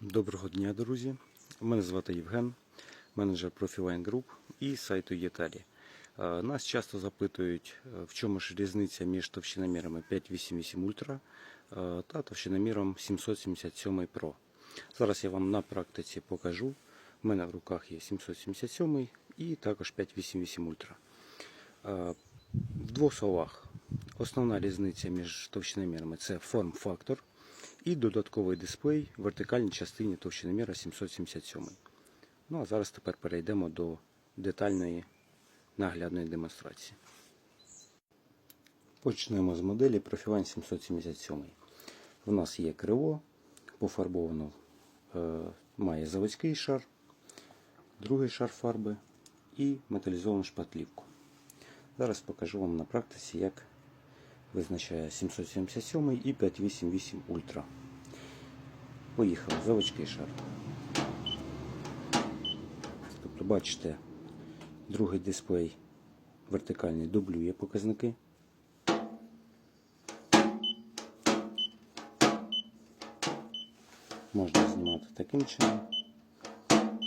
Доброго дня, друзі. Мене звати Євген, менеджер Profiline Group і сайту Єталі. Е, Нас часто запитують, е, в чому ж різниця між товщиномірами 588 Ultra е, та товщиноміром 777 Pro. Зараз я вам на практиці покажу. У мене в руках є 777 і також 588 Ultra. В двох словах, основна різниця між товщиномірами це форм-фактор і додатковий дисплей в вертикальній частині товщиноміра 777. Ну а зараз тепер перейдемо до детальної наглядної демонстрації. Почнемо з моделі Profiline 777. У нас є криво, пофарбовано е, має заводський шар, другий шар фарби і металізовану шпатлівку. Зараз покажу вам на практиці, як визначає 777 і 588 Ультра. Поїхав заводський шар. Тобто, бачите, другий дисплей вертикальний дублює показники. Можна знімати таким чином.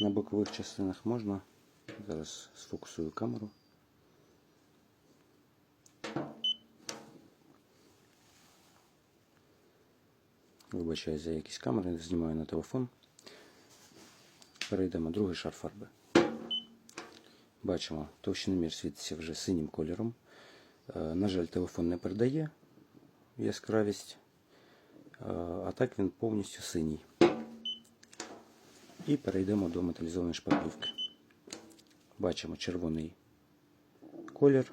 На бокових частинах можна. Зараз сфокусую камеру. Вибачаю за якісь камери, знімаю на телефон. Перейдемо другий шар фарби. Бачимо, товщиномір світиться вже синім кольором. Е, На жаль, телефон не передає яскравість, е, а так він повністю синій. І перейдемо до металізованої шпаклівки. Бачимо червоний колір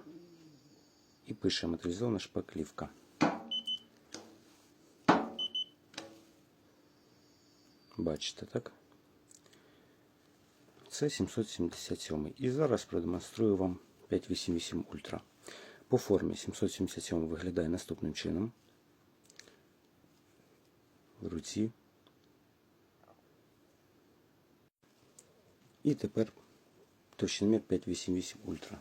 і пише металізована шпаклівка. Бачите, так? Це 777. І зараз продемонструю вам 588 Ultra. По формі 777 виглядає наступним чином. В руці. І тепер товщиномір 588 Ultra.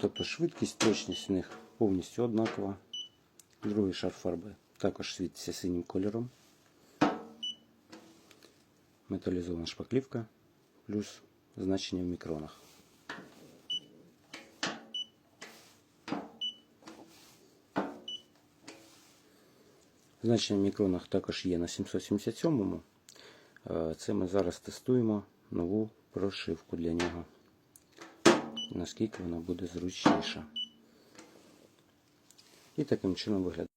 Тобто швидкість, точність у них повністю однакова. Другий шар фарби також світиться синім кольором. Металізована шпаклівка плюс значення в мікронах. Значення в мікронах також є на 777-му. Е, Це ми зараз тестуємо нову прошивку для нього. Наскільки вона буде зручніша. І таким чином виглядає.